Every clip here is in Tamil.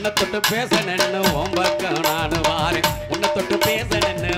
உன்னை தொட்டு பேசணுன்னு ஓம்பக்கம் நான் மாறேன். உன்னை தொட்டு பேசணுன்னு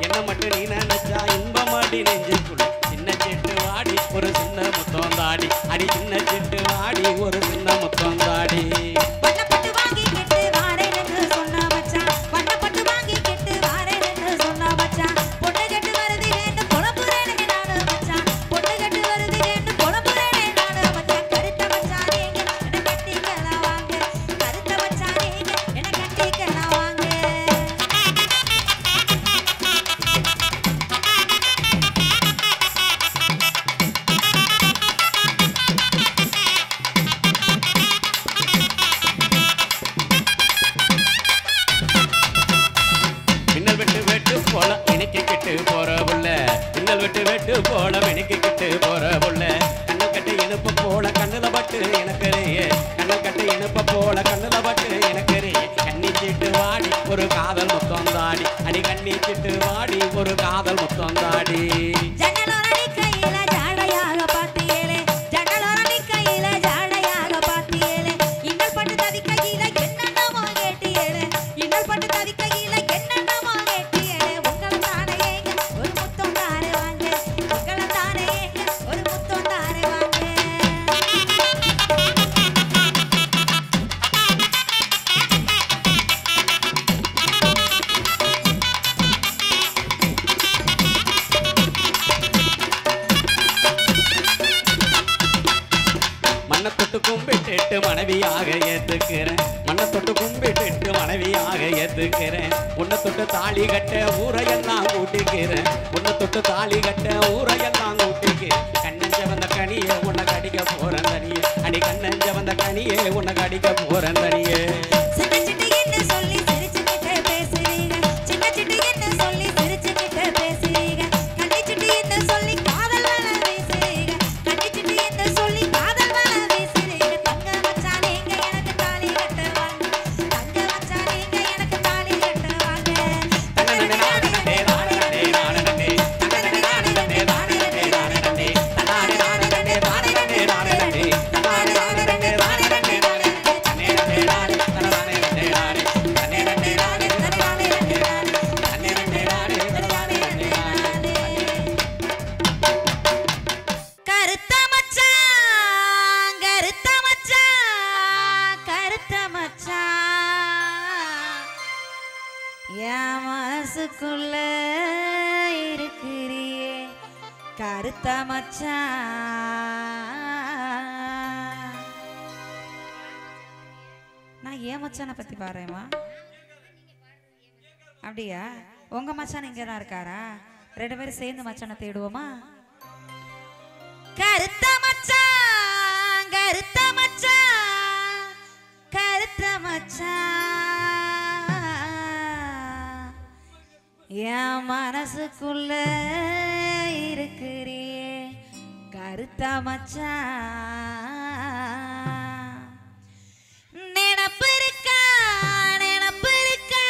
என்ன மட்டும் நீ நினைச்சா இன்பமாடி நெஞ்சுக்குள்ள சின்ன செட்டு வாடி ஒரு சின்ன முத்தம் தாடி. மினுக்கிக்கிட்டு போற புள்ள இன்னல் விட்டு வெட்டு போல மினுக்கிக்கிட்டு போற புள்ள கண்ணு கட்டி எழுப்பு போல கண்ணுல பட்டு மனைவியாக ஏத்துக்கிறேன். மண்ணை தொட்டு கும்பிட்டு மனைவியாக ஏத்துக்கிறேன். உன்னை தொட்டு தாலி கட்ட ஊரையெல்லாம் கூட்டிக்கிறேன். உன்னை தொட்டு தாலி கட்ட ஊரையெல்லாம் கூட்டிக்கிறேன். கண்ணன் செவந்த கனியே உன்னை கடிக்க போறேன் தனியே. அடி கண்ணன் வந்த கனியே உன்னை கடிக்க போறேன் தனியே. மனசுக்குள்ள இருக்கிறியே. கருத்த மச்சான் நான் ஏன் மச்சானை பத்தி பாருமா அப்படியா? உங்க மச்சான் இங்கே தான் இருக்காரா? ரெண்டு பேரும் சேர்ந்து மச்சானை தேடுவோமா? கருத்த மச்சான் கருத்த மச்சான் கருத்த மச்சான் என் மனசுக்குள்ள இருக்கிறியே கருத்த மச்சான் நினப்பு இருக்கா? நினப்பு இருக்கா?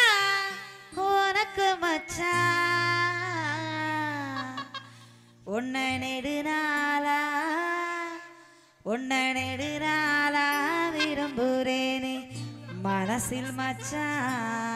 உனக்கு மச்சான் உன்னை நெடுநாளா உன்னை நெடுநாளா விரும்புறேனே மனசில் மச்சான்